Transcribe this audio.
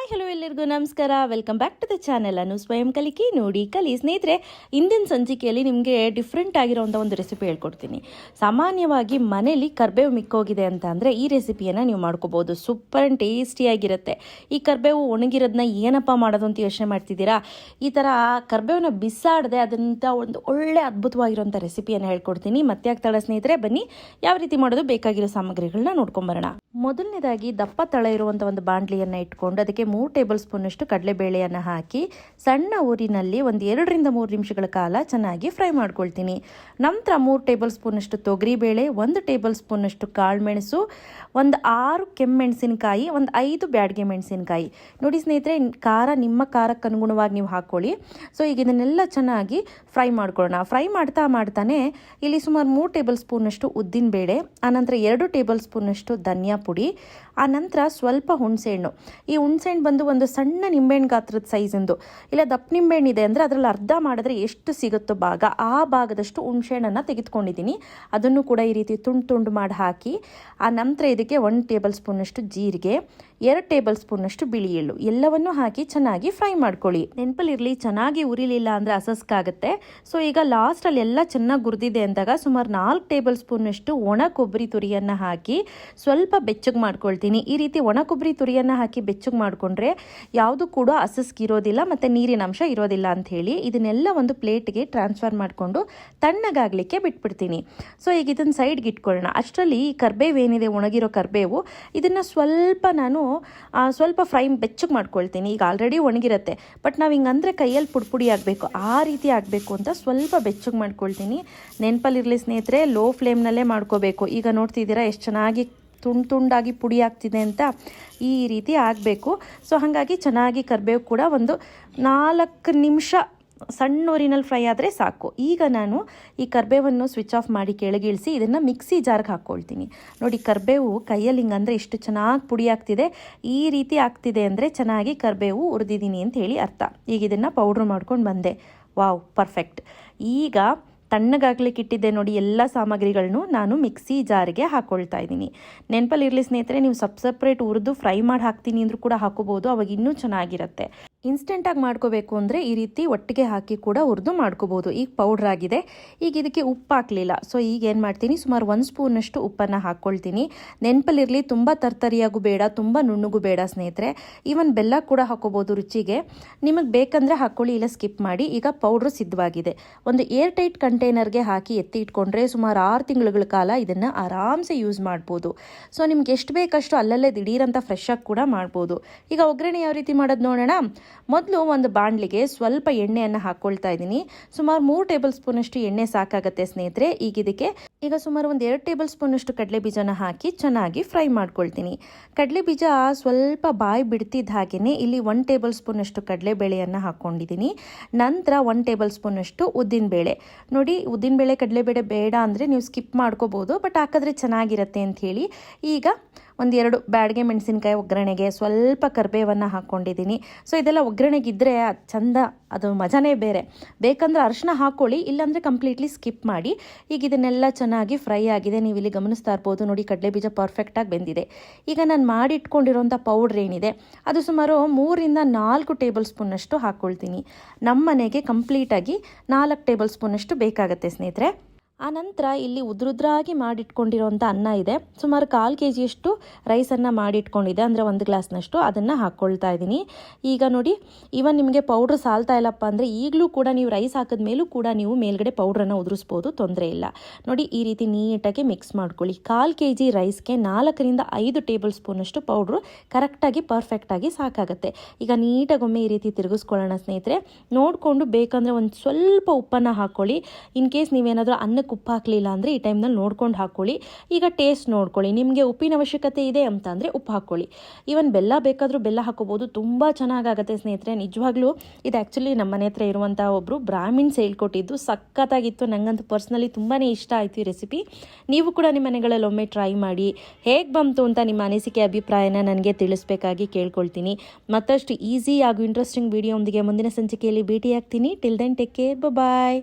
Hi hello ಎಲ್ಲರಿಗೂ ನಮಸ್ಕಾರ. Welcome back to the channel ಅನ್ನು ಸ್ವಯಂ ಕಲಿಕೆ, ನೋಡಿ ಕಲಿ. ಸ್ನೇಹಿತರೆ, ಇಂದಿನ ಸಂಚಿಕೆಯಲ್ಲಿ ನಿಮಗೆ ಡಿಫ್ರೆಂಟ್ ಆಗಿರೋಂಥ ಒಂದು ರೆಸಿಪಿ ಹೇಳ್ಕೊಡ್ತೀನಿ. ಸಾಮಾನ್ಯವಾಗಿ ಮನೇಲಿ ಕರ್ಬೇವು ಮಿಕ್ಕೋಗಿದೆ ಅಂತ ಅಂದರೆ ಈ ರೆಸಿಪಿಯನ್ನು ನೀವು ಮಾಡ್ಕೋಬೋದು. ಸೂಪರ್ ಆ್ಯಂಡ್ ಟೇಸ್ಟಿಯಾಗಿರುತ್ತೆ ಈ ಕರ್ಬೇವು ಒಣಗಿರೋದನ್ನ ಏನಪ್ಪ ಮಾಡೋದು ಅಂತ ಯೋಚನೆ ಮಾಡ್ತಿದ್ದೀರಾ? ಈ ಥರ ಕರ್ಬೇವನ್ನ ಬಿಸಾಡದೆ ಅದಂಥ ಒಂದು ಒಳ್ಳೆ ಅದ್ಭುತವಾಗಿರುವಂಥ ರೆಸಿಪಿಯನ್ನು ಹೇಳ್ಕೊಡ್ತೀನಿ. ಮತ್ತೆ ಆಗ್ತಾಳೆ ಸ್ನೇಹಿತರೆ, ಬನ್ನಿ ಯಾವ ರೀತಿ ಮಾಡೋದು ಬೇಕಾಗಿರೋ ಸಾಮಗ್ರಿಗಳನ್ನ ನೋಡ್ಕೊಂಬರೋಣ. ಮೊದಲನೇದಾಗಿ ದಪ್ಪ ತಳ ಇರುವಂಥ ಒಂದು ಬಾಣಲಿಯನ್ನು ಇಟ್ಕೊಂಡು ಅದಕ್ಕೆ ಮೂರು ಟೇಬಲ್ ಸ್ಪೂನಷ್ಟು ಕಡಲೆಬೇಳೆಯನ್ನು ಹಾಕಿ ಸಣ್ಣ ಊರಿನಲ್ಲಿ ಒಂದು ಎರಡರಿಂದ ಮೂರು ನಿಮಿಷಗಳ ಕಾಲ ಚೆನ್ನಾಗಿ ಫ್ರೈ ಮಾಡ್ಕೊಳ್ತೀನಿ. ನಂತರ ಮೂರು ಟೇಬಲ್ ಸ್ಪೂನಷ್ಟು ತೊಗರಿಬೇಳೆ, ಒಂದು ಟೇಬಲ್ ಸ್ಪೂನಷ್ಟು ಕಾಳುಮೆಣಸು, ಒಂದು ಆರು ಕೆಮ್ಮೆಣಸಿನಕಾಯಿ, ಒಂದು ಐದು ಬ್ಯಾಡ್ಗೆ ಮೆಣಸಿನಕಾಯಿ. ನೋಡಿ ಸ್ನೇಹಿತರೆ, ಖಾರ, ನಿಮ್ಮ ಖಾರಕ್ಕೆ ಅನುಗುಣವಾಗಿ ನೀವು ಹಾಕ್ಕೊಳ್ಳಿ. ಸೊ, ಈಗ ಇದನ್ನೆಲ್ಲ ಚೆನ್ನಾಗಿ ಫ್ರೈ ಮಾಡ್ಕೊಳ್ಳೋಣ. ಫ್ರೈ ಮಾಡ್ತಾ ಮಾಡ್ತಾನೆ ಇಲ್ಲಿ ಸುಮಾರು ಮೂರು ಟೇಬಲ್ ಸ್ಪೂನಷ್ಟು ಉದ್ದಿನಬೇಳೆ, ಆನಂತರ ಎರಡು ಟೇಬಲ್ ಸ್ಪೂನಷ್ಟು ಧನಿಯಾ ಪುಡಿ, ಆನಂತರ ನಂತರ ಸ್ವಲ್ಪ ಹುಣಸೆಹಣ್ಣು. ಈ ಹುಣಸೆಹಣ್ಣು ಬಂದು ಒಂದು ಸಣ್ಣ ನಿಂಬೆಹಣ್ಣು ಗಾತ್ರದ ಸೈಜಿಂದು ಇಲ್ಲ, ದಪ್ಪ ನಿಂಬೆಹಣ್ಣು ಇದೆ ಅಂದರೆ ಅದರಲ್ಲಿ ಅರ್ಧ ಮಾಡಿದ್ರೆ ಎಷ್ಟು ಸಿಗುತ್ತೋ ಭಾಗ, ಆ ಭಾಗದಷ್ಟು ಹುಣಸೆಹಣ್ಣನ್ನು ತೆಗೆದುಕೊಂಡಿದ್ದೀನಿ. ಅದನ್ನು ಕೂಡ ಈ ರೀತಿ ತುಂಡು ತುಂಡು ಮಾಡಿ ಹಾಕಿ, ಆ ನಂತರ ಇದಕ್ಕೆ ಒನ್ ಟೇಬಲ್ ಸ್ಪೂನಷ್ಟು ಜೀರಿಗೆ, ಎರಡು ಟೇಬಲ್ ಸ್ಪೂನಷ್ಟು ಬಿಳಿ ಎಳ್ಳು. ಎಲ್ಲವನ್ನೂ ಹಾಕಿ ಚೆನ್ನಾಗಿ ಫ್ರೈ ಮಾಡ್ಕೊಳ್ಳಿ. ನೆನಪಲ್ಲಿರಲಿ ಚೆನ್ನಾಗಿ ಉರಿಲಿಲ್ಲ ಅಂದರೆ ಅಸಸ್ಕಾಗುತ್ತೆ ಸೊ ಈಗ ಲಾಸ್ಟಲ್ಲಿ ಎಲ್ಲ ಚೆನ್ನಾಗಿ ಗುರಿದಿದೆ ಅಂದಾಗ ಸುಮಾರು ನಾಲ್ಕು ಟೇಬಲ್ ಸ್ಪೂನಷ್ಟು ಒಣ ಕೊಬ್ಬರಿ ತುರಿಯನ್ನು ಹಾಕಿ ಸ್ವಲ್ಪ ಬೆಚ್ಚಗೆ ಮಾಡ್ಕೊಳ್ತೀನಿ. ಈ ರೀತಿ ಒಣ ಕೊಬ್ಬರಿ ತುರಿಯನ್ನು ಹಾಕಿ ಬೆಚ್ಚಗೆ ಮಾಡಿಕೊಂಡ್ರೆ ಯಾವುದು ಕೂಡ ಅಸಸ್ಗಿರೋದಿಲ್ಲ ಮತ್ತು ನೀರಿನ ಅಂಶ ಇರೋದಿಲ್ಲ ಅಂತ ಹೇಳಿ ಇದನ್ನೆಲ್ಲ ಒಂದು ಪ್ಲೇಟ್ಗೆ ಟ್ರಾನ್ಸ್ಫರ್ ಮಾಡಿಕೊಂಡು ತಣ್ಣಗಾಗಲಿಕ್ಕೆ ಬಿಟ್ಬಿಡ್ತೀನಿ. ಸೊ, ಈಗ ಇದನ್ನು ಸೈಡ್ಗೆ ಇಟ್ಕೊಳ್ಳೋಣ. ಅಷ್ಟರಲ್ಲಿ ಈ ಕರ್ಬೇವು ಏನಿದೆ, ಒಣಗಿರೋ ಕರ್ಬೇವು, ಇದನ್ನು ಸ್ವಲ್ಪ ನಾನು ಸ್ವಲ್ಪ ಫ್ರೈ ಬೆಚ್ಚಗೆ ಮಾಡ್ಕೊಳ್ತೀನಿ. ಈಗ ಆಲ್ರೆಡಿ ಒಣಗಿರುತ್ತೆ. ಬಟ್ ನಾವು ಹಿಂಗಂದ್ರೆ ಕೈಯಲ್ಲಿ ಪುಡಿಪುಡಿ ಪುಡಿ ಆಗಬೇಕು. ಆ ರೀತಿ ಆಗಬೇಕು ಅಂತ ಸ್ವಲ್ಪ ಬೆಚ್ಚಗೆ ಮಾಡ್ಕೊಳ್ತೀನಿ. ನೆನಪಲ್ಲಿರಲಿ ಸ್ನೇಹಿತರೆ, ಲೋ ಫ್ಲೇಮ್ನಲ್ಲೇ ಮಾಡ್ಕೋಬೇಕು. ಈಗ ನೋಡ್ತಿದ್ದೀರಾ, ಎಷ್ಟು ಚೆನ್ನಾಗಿ ತುಂಡು ತುಂಡಾಗಿ ಪುಡಿ ಆಗ್ತಿದೆ ಅಂತ ಈ ರೀತಿ ಆಗಬೇಕು. ಸೊ ಹಾಗಾಗಿ ಚೆನ್ನಾಗಿ ಕರಿಬೇವು ಕೂಡ ಒಂದು ನಾಲ್ಕು ನಿಮಿಷ ಸಣ್ಣ ಊರಿನಲ್ಲಿ ಫ್ರೈ ಆದರೆ ಸಾಕು. ಈಗ ನಾನು ಈ ಕರಿಬೇವನ್ನು ಸ್ವಿಚ್ ಆಫ್ ಮಾಡಿ ಕೆಳಗಿಳಿಸಿ ಇದನ್ನು ಮಿಕ್ಸಿ ಜಾರ್ಗೆ ಹಾಕ್ಕೊಳ್ತೀನಿ ನೋಡಿ, ಕರಿಬೇವು ಕೈಯಲ್ಲಿ ಹಿಂಗಂದರೆ ಇಷ್ಟು ಚೆನ್ನಾಗಿ ಪುಡಿ ಆಗ್ತಿದೆ. ಈ ರೀತಿ ಆಗ್ತಿದೆ ಅಂದರೆ ಚೆನ್ನಾಗಿ ಕರಿಬೇವು ಹುರಿದಿದ್ದೀನಿ ಅಂತ ಹೇಳಿ ಅರ್ಥ. ಈಗ ಇದನ್ನು ಪೌಡ್ರ್ ಮಾಡ್ಕೊಂಡು ಬಂದೆ. ವಾವ್ ಪರ್ಫೆಕ್ಟ್ ಈಗ ತಣ್ಣಗಾಗ್ಲಿಕ್ಕೆ ಇಟ್ಟಿದ್ದೆ ನೋಡಿ ಎಲ್ಲ ಸಾಮಗ್ರಿಗಳನ್ನು ನಾನು ಮಿಕ್ಸಿ ಜಾರಿಗೆ ಹಾಕ್ಕೊಳ್ತಾ ಇದ್ದೀನಿ. ನೆನಪಲ್ಲಿರಲಿ ಸ್ನೇಹಿತರೆ, ನೀವು ಸಬ್ ಸಪ್ರೇಟ್ ಹುರಿದು ಫ್ರೈ ಮಾಡಿ ಹಾಕ್ತೀನಿ ಅಂದರೂ ಕೂಡ ಹಾಕೋಬೋದು ಅವಾಗ ಇನ್ನೂ ಚೆನ್ನಾಗಿರುತ್ತೆ. ಇನ್ಸ್ಟೆಂಟಾಗಿ ಮಾಡ್ಕೋಬೇಕು ಅಂದರೆ ಈ ರೀತಿ ಒಟ್ಟಿಗೆ ಹಾಕಿ ಕೂಡ ಹುರಿದು ಮಾಡ್ಕೋಬೋದು ಈಗ ಪೌಡ್ರ್ ಆಗಿದೆ, ಈಗ ಇದಕ್ಕೆ ಉಪ್ಪು ಹಾಕಲಿಲ್ಲ. ಸೊ ಈಗ ಏನು ಮಾಡ್ತೀನಿ, ಸುಮಾರು ಒಂದು ಸ್ಪೂನಷ್ಟು ಉಪ್ಪನ್ನು ಹಾಕ್ಕೊಳ್ತೀನಿ ನೆನಪಲ್ಲಿರಲಿ ತುಂಬ ತರ್ತರಿಯಾಗೂ ಬೇಡ, ತುಂಬ ನುಣ್ಣಗೂ ಬೇಡ ಸ್ನೇಹಿತರೆ. ಈವನ್ ಬೆಲ್ಲ ಕೂಡ ಹಾಕೋಬೋದು ರುಚಿಗೆ. ನಿಮಗೆ ಬೇಕಂದರೆ ಹಾಕ್ಕೊಳ್ಳಿ ಇಲ್ಲ ಸ್ಕಿಪ್ ಮಾಡಿ. ಈಗ ಪೌಡ್ರ್ ಸಿದ್ಧವಾಗಿದೆ. ಒಂದು ಏರ್ ಟೈಟ್ ಕಂಟೈನರ್ಗೆ ಹಾಕಿ ಎತ್ತಿ ಇಟ್ಕೊಂಡ್ರೆ ಸುಮಾರು ಆರು ತಿಂಗಳುಗಳ ಕಾಲ ಇದನ್ನು ಆರಾಮ್ಸೆ ಯೂಸ್ ಮಾಡ್ಬೋದು. ಸೊ, ನಿಮ್ಗೆ ಎಷ್ಟು ಬೇಕಷ್ಟು ಅಲ್ಲಲ್ಲೇ ದಿಢೀರಂತ ಫ್ರೆಶ್ ಆಗಿ ಕೂಡ ಮಾಡ್ಬೋದು. ಈಗ ಒಗ್ಗರಣೆ ಯಾವ ರೀತಿ ಮಾಡೋದು ನೋಡೋಣ. ಮೊದಲು ಒಂದು ಬಾಣಲಿಗೆ ಸ್ವಲ್ಪ ಎಣ್ಣೆಯನ್ನು ಹಾಕ್ಕೊಳ್ತಾ ಇದ್ದೀನಿ. ಸುಮಾರು ಮೂರು ಟೇಬಲ್ ಸ್ಪೂನಷ್ಟು ಎಣ್ಣೆ ಸಾಕಾಗತ್ತೆ ಸ್ನೇಹಿತರೆ. ಈಗ ಇದಕ್ಕೆ ಈಗ ಸುಮಾರು ಒಂದು ಎರಡು ಟೇಬಲ್ ಸ್ಪೂನಷ್ಟು ಕಡಲೆ ಬೀಜನ ಹಾಕಿ ಚೆನ್ನಾಗಿ ಫ್ರೈ ಮಾಡ್ಕೊಳ್ತೀನಿ. ಕಡಲೆ ಬೀಜ ಸ್ವಲ್ಪ ಬಾಯಿ ಬಿಡ್ತಿದ್ದ ಹಾಗೆಯೇ ಇಲ್ಲಿ ಒನ್ ಟೇಬಲ್ ಸ್ಪೂನಷ್ಟು ಕಡಲೆಬೇಳೆಯನ್ನು ಹಾಕ್ಕೊಂಡಿದ್ದೀನಿ ನಂತರ ಒನ್ ಟೇಬಲ್ ಸ್ಪೂನಷ್ಟು ಉದ್ದಿನಬೇಳೆ. ನೋಡಿ ಉದ್ದಿನಬೇಳೆ ಕಡಲೆಬೇಳೆ ಬೇಡ ಅಂದರೆ ನೀವು ಸ್ಕಿಪ್ ಮಾಡ್ಕೋಬೋದು ಬಟ್ ಹಾಕಿದ್ರೆ ಚೆನ್ನಾಗಿರುತ್ತೆ ಅಂತ ಹೇಳಿ. ಈಗ ಒಂದೆರಡು ಬ್ಯಾಡ್ಗೆ ಮೆಣಸಿನ್ಕಾಯಿ ಒಗ್ಗರಣೆಗೆ ಸ್ವಲ್ಪ ಕರಿಬೇವನ್ನು ಹಾಕ್ಕೊಂಡಿದ್ದೀನಿ. ಸೊ ಇದೆಲ್ಲ ಒಗ್ಗರಣೆಗಿದ್ದರೆ ಅದು ಚಂದ, ಅದು ಮಜಾನೇ ಬೇರೆ. ಬೇಕಂದ್ರೆ ಅರಿಶಿನ ಹಾಕ್ಕೊಳ್ಳಿ ಇಲ್ಲಾಂದರೆ ಕಂಪ್ಲೀಟ್ಲಿ ಸ್ಕಿಪ್ ಮಾಡಿ. ಈಗ ಇದನ್ನೆಲ್ಲ ಚೆನ್ನಾಗಿ ಫ್ರೈ ಆಗಿದೆ. ನೀವು ಇಲ್ಲಿ ಗಮನಿಸ್ತಾ ಇರ್ಬೋದು, ನೋಡಿ ಕಡಲೆ ಬೀಜ ಪರ್ಫೆಕ್ಟಾಗಿ ಬೆಂದಿದೆ. ಈಗ ನಾನು ಮಾಡಿಟ್ಕೊಂಡಿರೋಂಥ ಪೌಡ್ರ್ ಏನಿದೆ, ಅದು ಸುಮಾರು ಮೂರಿಂದ ನಾಲ್ಕು ಟೇಬಲ್ ಸ್ಪೂನಷ್ಟು ಹಾಕ್ಕೊಳ್ತೀನಿ ನಮ್ಮ ಮನೆಗೆ ಕಂಪ್ಲೀಟಾಗಿ ನಾಲ್ಕು ಟೇಬಲ್ ಸ್ಪೂನಷ್ಟು ಬೇಕಾಗುತ್ತೆ ಸ್ನೇಹಿತರೆ. ಆ ನಂತರ ಇಲ್ಲಿ ಉದ್ರುದ್ರಾಗಿ ಮಾಡಿಟ್ಕೊಂಡಿರೋಂಥ ಅನ್ನ ಇದೆ. ಸುಮಾರು ಕಾಲು ಕೆ ಜಿಯಷ್ಟು ರೈಸನ್ನು ಮಾಡಿಟ್ಕೊಂಡಿದೆ ಅಂದರೆ ಒಂದು ಗ್ಲಾಸ್ನಷ್ಟು ಅದನ್ನು ಹಾಕ್ಕೊಳ್ತಾ ಇದ್ದೀನಿ. ಈಗ ನೋಡಿ ಇವನ್ ನಿಮಗೆ ಪೌಡ್ರ್ ಸಾಲ್ತಾ ಇಲ್ಲಪ್ಪ ಅಂದರೆ ಈಗಲೂ ಕೂಡ ನೀವು ರೈಸ್ ಹಾಕಿದ ಮೇಲೂ ಕೂಡ ನೀವು ಮೇಲ್ಗಡೆ ಪೌಡ್ರನ್ನು ಉದುರಿಸ್ಬೋದು, ತೊಂದರೆ ಇಲ್ಲ. ನೋಡಿ, ಈ ರೀತಿ ನೀಟಾಗಿ ಮಿಕ್ಸ್ ಮಾಡ್ಕೊಳ್ಳಿ. ಕಾಲು ಕೆ ಜಿ ರೈಸ್ಗೆ ನಾಲ್ಕರಿಂದ ಐದು ಟೇಬಲ್ ಸ್ಪೂನಷ್ಟು ಪೌಡ್ರು ಕರೆಕ್ಟಾಗಿ ಪರ್ಫೆಕ್ಟಾಗಿ ಸಾಕಾಗುತ್ತೆ. ಈಗ ನೀಟಾಗಿ ಒಮ್ಮೆ ಈ ರೀತಿ ತಿರುಗಿಸ್ಕೊಳ್ಳೋಣ ಸ್ನೇಹಿತರೆ. ನೋಡಿಕೊಂಡು ಬೇಕಂದರೆ ಒಂದು ಸ್ವಲ್ಪ ಉಪ್ಪನ್ನು ಹಾಕ್ಕೊಳ್ಳಿ ಇನ್ ಕೇಸ್ ನೀವೇನಾದರೂ ಅನ್ನಕ್ಕೆ ಉಪ್ಪು ಹಾಕಲಿಲ್ಲ ಅಂದರೆ ಈ ಟೈಮ್ನಲ್ಲಿ ನೋಡ್ಕೊಂಡು ಹಾಕ್ಕೊಳ್ಳಿ. ಈಗ ಟೇಸ್ಟ್ ನೋಡ್ಕೊಳ್ಳಿ. ನಿಮಗೆ ಉಪ್ಪಿನ ಅವಶ್ಯಕತೆ ಇದೆ ಅಂತ ಅಂದರೆ ಉಪ್ಪು ಹಾಕ್ಕೊಳ್ಳಿ. ಈವನ್ ಬೆಲ್ಲ ಬೇಕಾದರೂ ಬೆಲ್ಲ ಹಾಕೋಬೋದು ತುಂಬ ಚೆನ್ನಾಗಾಗುತ್ತೆ ಸ್ನೇಹಿತರೆ. ನಿಜವಾಗ್ಲೂ ಇದು ಆ್ಯಕ್ಚುಲಿ ನಮ್ಮ ಮನೆ ಹತ್ರ ಇರುವಂಥ ಒಬ್ಬರು ಬ್ರಾಹ್ಮಿಣ್ಸ್ ಹೇಳ್ಕೊಟ್ಟಿದ್ದು. ಸಖತ್ತಾಗಿತ್ತು. ನನಗಂತೂ ಪರ್ಸ್ನಲಿ ತುಂಬಾ ಇಷ್ಟ ಆಯಿತು ಈ ರೆಸಿಪಿ ನೀವು ಕೂಡ ನಿಮ್ಮ ಮನೆಗಳಲ್ಲಿ ಒಮ್ಮೆ ಟ್ರೈ ಮಾಡಿ. ಹೇಗೆ ಬಂತು ಅಂತ ನಿಮ್ಮ ಅನಿಸಿಕೆ, ಅಭಿಪ್ರಾಯನ ನನಗೆ ತಿಳಿಸ್ಬೇಕಾಗಿ ಕೇಳ್ಕೊಳ್ತೀನಿ. ಮತ್ತಷ್ಟು ಈಸಿ ಹಾಗೂ ಇಂಟ್ರೆಸ್ಟಿಂಗ್ ವಿಡಿಯೋ ಒಂದಿಗೆ ಮುಂದಿನ ಸಂಚಿಕೆಯಲ್ಲಿ ಭೇಟಿಯಾಗ್ತೀನಿ. Till then take care bye